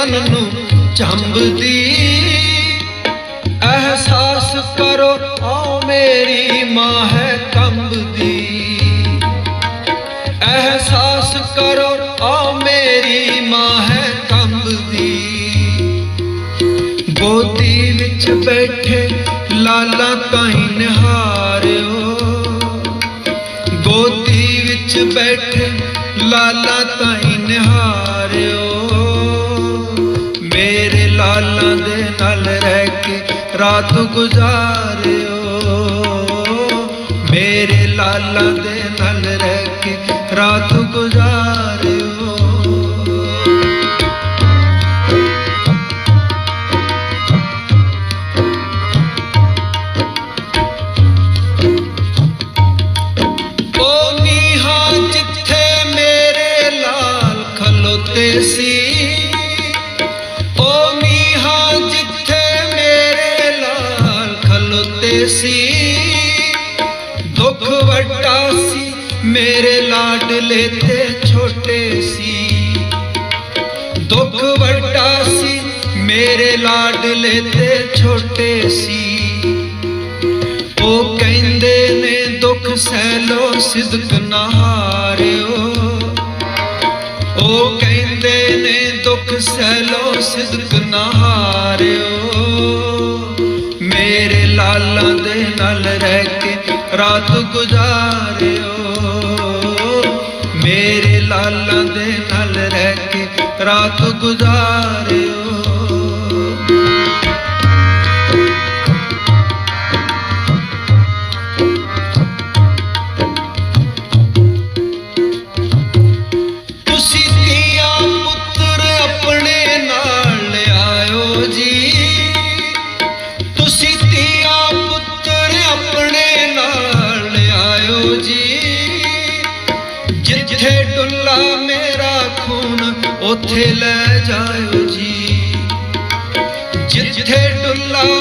ਤਨ ਨੂੰ ਚੰਬਦੀ। ਅਹਿਸਾਸ ਕਰੋ ਓ ਮੇਰੀ ਮਾਂ ਹੈ ਕੰਬਦੀ। ਅਹਿਸਾਸ ਕਰੋ ਓ ਮੇਰੀ ਮਾਂ ਹੈ ਕੰਬਦੀ। ਗੋਦੀ ਵਿੱਚ ਬੈਠੇ ਲਾਲਾ ਤਾਈ ਨਿਹਾਰਿਓ। ਗੋਦੀ ਵਿੱਚ ਬੈਠੇ ਲਾਲਾ ਤਾਈ ਨਿਹਾਰਿਓ। ਰਾਤ ਗੁਜ਼ਾਰਿਓ। ਮੇਰੇ ਲਾਲਾ ਦੇ ਨਾਲ ਰਹਿ ਕੇ ਰਾਤ ਵੱਡਾ ਸੀ, ਮੇਰੇ ਲਾਡਲੇ ਤੇ ਛੋਟੇ ਸੀ। ਦੁੱਖ ਵੱਡਾ ਸੀ, ਮੇਰੇ ਲਾਡਲੇ ਤੇ ਛੋਟੇ ਸੀ। ਉਹ ਕਹਿੰਦੇ ਨੇ, ਦੁੱਖ ਸਹਿ ਲੋ, ਸਿਦਕ ਨਾ ਹਾਰਿਓ। ਉਹ ਕਹਿੰਦੇ ਨੇ, ਦੁੱਖ ਸਹਿ ਲੋ, ਸਿਦਕ ਨਾ ਹਾਰਿਓ। ਮੇਰੇ ਲਾਲਾਂ ਦੇ ਨਾਲ ਰਹਿ ਕੇ ਰਾਤ ਗੁਜ਼ਾਰਿਓ। ਮੇਰੇ ਲਾਲਾਂ ਦੇ ਨਾਲ ਰਹਿ ਕੇ ਰਾਤ ਗੁਜ਼ਾਰਿਓ।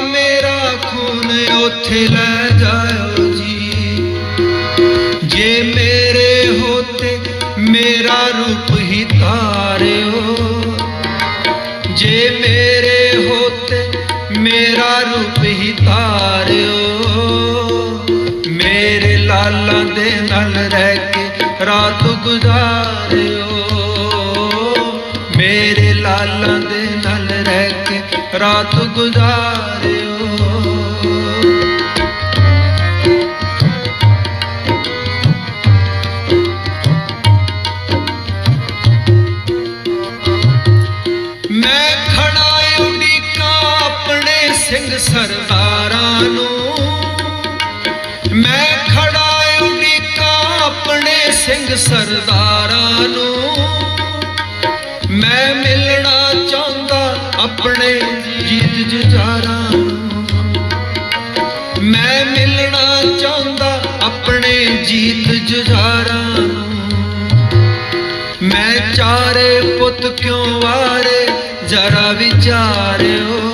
ਮੇਰਾ ਖੂਨ ਉੱਥੇ ਲੈ ਜਾਇਓ ਜੀ। ਜੇ ਮੇਰੇ ਹੋਤੇ ਮੇਰਾ ਰੂਪ ਹੀ ਤਾਰਿਓ, ਜੇ ਮੇਰੇ ਹੋਤੇ ਮੇਰਾ ਰੂਪ ਹੀ ਤਾਰਿਓ, ਮੇਰੇ ਲਾਲਾਂ ਦੇ ਨਾਲ ਰਹਿ ਕੇ ਰਾਤ ਗੁਜ਼ਾਰਿਓ, ਮੇਰੇ ਲਾਲਾਂ ਦੇ ਰਾਤ ਗੁਜ਼ਾਰਿਓ। ਮੈਂ ਖੜਾ ਉਡੀਕਾਂ ਆਪਣੇ ਸਿੰਘ ਸਰਦਾਰਾਂ ਨੂੰ। ਮੈਂ ਖੜਾ ਉਡੀਕਾਂ ਆਪਣੇ ਸਿੰਘ ਸਰਦਾਰਾਂ ਨੂੰ। ਮੈਂ ਮਿਲਣਾ ਚਾਹੁੰਦਾ ਆਪਣੇ ਜੀਤ ਜੁਝਾਰਾਂ ਮੈਂ ਮਿਲਣਾ ਚਾਹੁੰਦਾ ਆਪਣੇ ਜੀਤ ਜੁਝਾਰਾਂ ਮੈਂ ਚਾਰੇ ਪੁੱਤ ਕਿਉਂ ਵਾਰੇ? ਜਰਾ ਵਿਚਾਰਿਓ।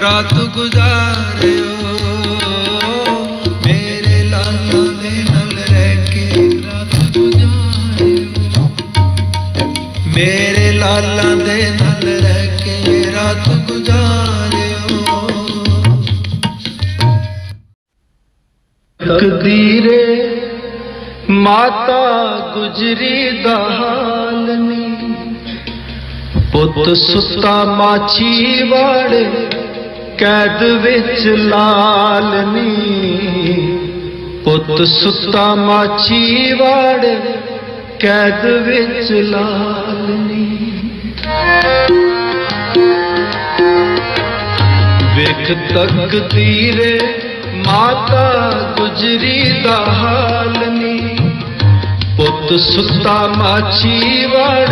ਰਾਤ ਗੁਜ਼ਾਰਿਓ, ਮੇਰੇ ਲਾਲਾਂ ਦੇ ਨਾਲ ਰਹਿ ਕੇ ਰਾਤ ਗੁਜ਼ਾਰਿਓ। ਮੇਰੇ ਲਾਲਾਂ ਦੇ ਨਾਲ ਰਹਿ ਕੇ ਰਾਤ ਗੁਜ਼ਾਰਿਓ। ਤਕਦੀਰੇ ਮਾਤਾ ਗੁਜਰੀ ਦਾ ਹਾਲ ਨੀ। ਪੁੱਤ ਸੁੱਤਾ ਮਾਛੀ ਵਾੜੇ ਕੈਦ ਵਿੱਚ ਲਾਲਨੀ ਪੁੱਤ ਸੁੱਤਾ ਮਾਛੀ ਵੜ, ਕੈਦ ਵਿੱਚ ਲਾਲਨੀ ਨੀ ਤੱਕ ਤਕਦੀਰੇ ਮਾਤਾ ਗੁਜਰੀ ਦਾ ਹਾਲ ਨੀ ਪੁੱਤ ਸੁੱਤਾ ਮਾਛੀ ਵੜ,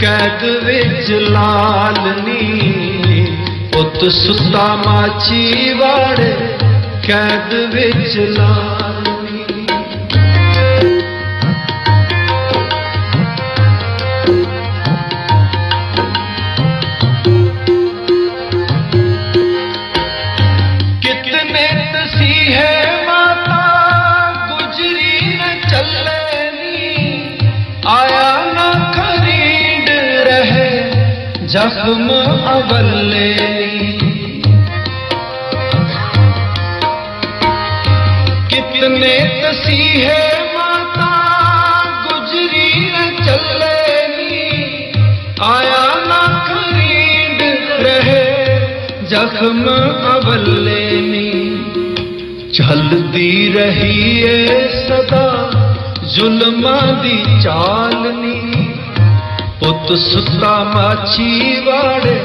ਕੈਦ ਵਿੱਚ ਲਾਲਨੀ ਪੁੱਤ ਸੁੱਤਾ ਮਾਚੀ ਵਾੜੇ, ਕੈਦ ਵਿੱਚ ਲਾਨੀ ਕਿਤਨੇ ਹੈ ਮਾਤਾ, ਗੁਜਰੀ ਨ ਚੱਲੇਨੀ ਆਇਆ ਨਾ ਖਰੀਡ ਰਹੇ, ਜ਼ਖਮ ਅਵਲੇ। कितने तसीहे माता गुजरी न चलनी आया न खरीद रहे ਜ਼ਖਮ ਅਵਲੇ ਨੀ ਚੱਲਦੀ ਰਹੀ ਏ ਸਦਾ ਜ਼ੁਲਮਾਂ ਦੀ ਚਾਲ ਨੀ ਪੁੱਤ ਸੁੱਤਾ ਮਾਛੀ ਵਾੜੇ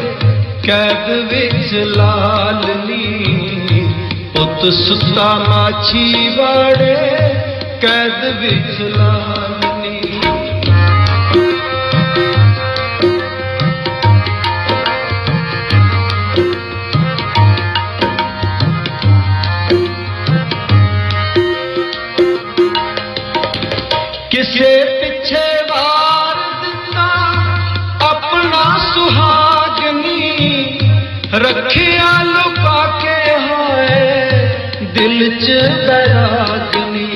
ਕੈਦ ਵਿੱਚ ਲਾਲ ਨੀ ਪੁੱਤ ਸੁੱਤਾ ਮਾਛੀ ਵਾੜੇ ਕੈਦ ਵਿੱਚ ਲਾਲ ਦਿਲ ਚ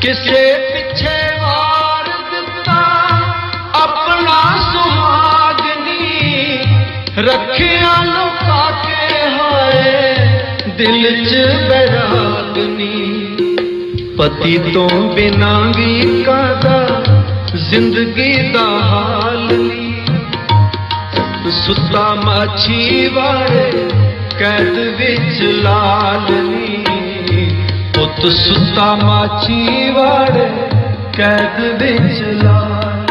ਕਿਸੇ ਪਿੱਛੇ ਵਾਰ ਦਿੱਤਾ ਆਪਣਾ ਸੁਹਾਗਨੀ। ਰੱਖਿਆ ਲੁਕਾ ਕੇ ਹੋਏ, ਦਿਲ ਚ ਬੈਰਾਗਨੀ। ਪਤੀ ਤੋਂ ਬਿਨਾਂ ਵੀ ਕਾਦਾ ਜ਼ਿੰਦਗੀ ਦਾ ਹਾਲ ਸੁੱਤਾ ਮਾਛੀ ਵਾੜੇ ਕੈਦ ਵਿੱਚ ਲਾਲ ਪੁੱਤ ਸੁੱਤਾ ਮਾਛੀ ਵਾੜੇ ਕੈਦ ਵਿੱਚ ਲਾਲ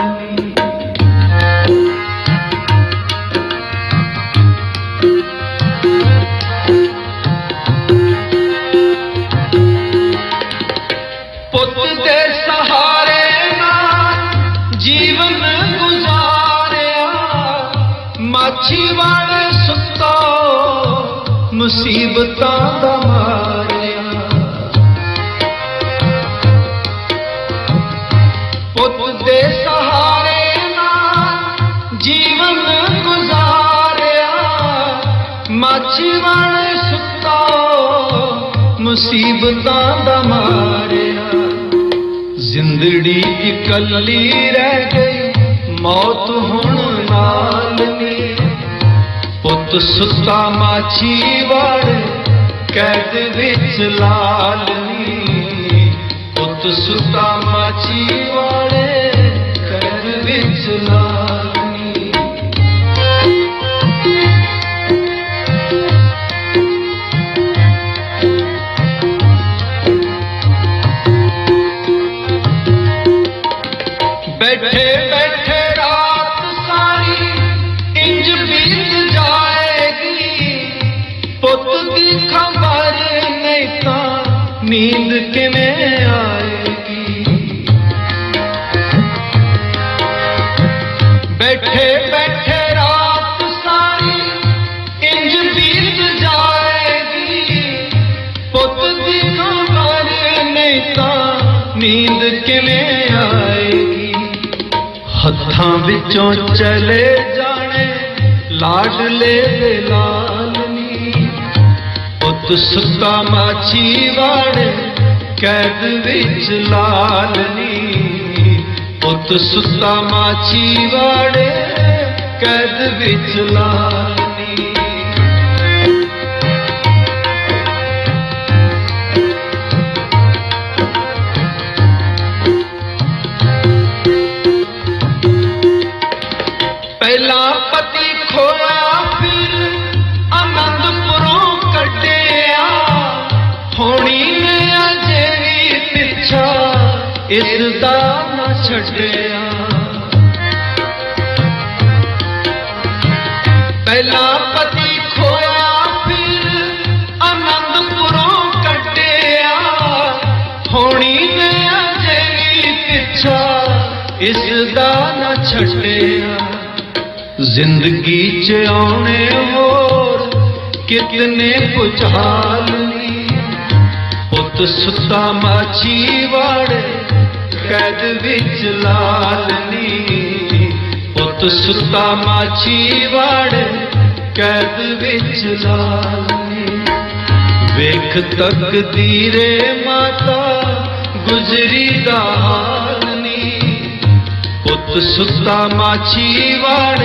ਪੁੱਤ ਦੇ ਮਾਛੀ ਵਾਲੇ ਸੁੱਤਾ, ਮੁਸੀਬਤਾਂ ਦਾ ਮਾਰਿਆ। ਪੁੱਤ ਦੇ ਸਹਾਰੇ ਨਾਲ ਜੀਵਨ ਗੁਜ਼ਾਰਿਆ। ਮਾਛੀ ਵਾਲੇ ਸੁੱਤਾ, ਮੁਸੀਬਤਾਂ ਦਾ ਮਾਰਿਆ। ਜ਼ਿੰਦੜੀ ਇਕੱਲੀ ਰਹਿ ਗਈ, ਮੌਤ ਪੁੱਤ ਸੁੱਤਾ ਮਾਛੀ ਵਾੜੇ ਕੈਦ ਵਿੱਚ ਲਾਲਨੀ ਪੁੱਤ ਸੁੱਤਾ ਮਾਛੀ ਨੀਂਦ ਕਿਵੇਂ ਆਏਗੀ ਬੈਠੇ ਬੈਠੇ ਰਾਤ ਸਾਰੀ ਇੰਜ ਬੀਤ ਜਾਏਗੀ ਪੁੱਤ ਦੀ ਖਬਰ ਨਹੀਂ ਤਾਂ ਨੀਂਦ ਕਿਵੇਂ ਆਏਗੀ ਹੱਥਾਂ ਵਿੱਚੋਂ ਚਲੇ ਜਾਣੇ ਲਾਡਲੇ ਦੇ ਲਾਲਨੀ ਪੁੱਤ ਸੁੱਤਾ ਮਾਛੀ ਵਾੜੇ ਕੈਦ ਵਿੱਚ ਲਾਲਨੀ ਪੁੱਤ ਸੁੱਤਾ ਮਾਛੀ ਵਾੜੇ ਕੈਦ ਵਿੱਚ ਲਾਲ ਇਸ ਨਾ ਛੱਡਿਆ। ਪਹਿਲਾ ਪਤੀ ਖੋਇਆ, ਫਿਰ ਆਨੰਦਪੁਰੋਂ ਕੱਟਿਆ ਹੋਣੀ ਨੇ ਅਜੇ ਵੀ ਪਿੱਛਾ, ਇਸ ਦਾ ਨਾ ਛੱਡਿਆ। ਜ਼ਿੰਦਗੀ ਚ ਆਉਣੇ ਹੋਰ ਕਿਤਨੇ ਪੁਚਾਲ ਨੀ। ਪੁੱਤ ਸੁੱਤਾ ਮਾਛੀ ਵਾੜੇ ਕੈਦ ਵਿੱਚ ਲਾਲਨੀ ਪੁੱਤ ਸੁੱਤਾ ਮਾਛੀ ਵੜ, ਕੈਦ ਵਿੱਚ ਲਾਲਨੀ ਵੇਖ ਤਕਦੀਰੇ ਮਾਤਾ, ਗੁਜਰੀ ਦਾ ਹਾਲ ਪੁੱਤ ਸੁੱਤਾ ਮਾਛੀ ਵੜ,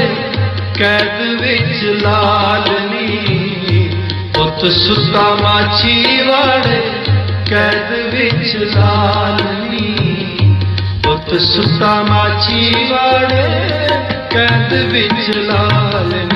ਕੈਦ ਵਿੱਚ ਲਾਲਨੀ ਪੁੱਤ ਸੁੱਤਾ ਮਾਛੀ ਵੜ, ਕੈਦ ਵਿੱਚ ਲਾਲਨੀ ਸੁੱਤਾ ਮਾਛੀ ਵਾੜੇ ਕੈਦ ਵਿੱਚ ਲਾਲਨੀ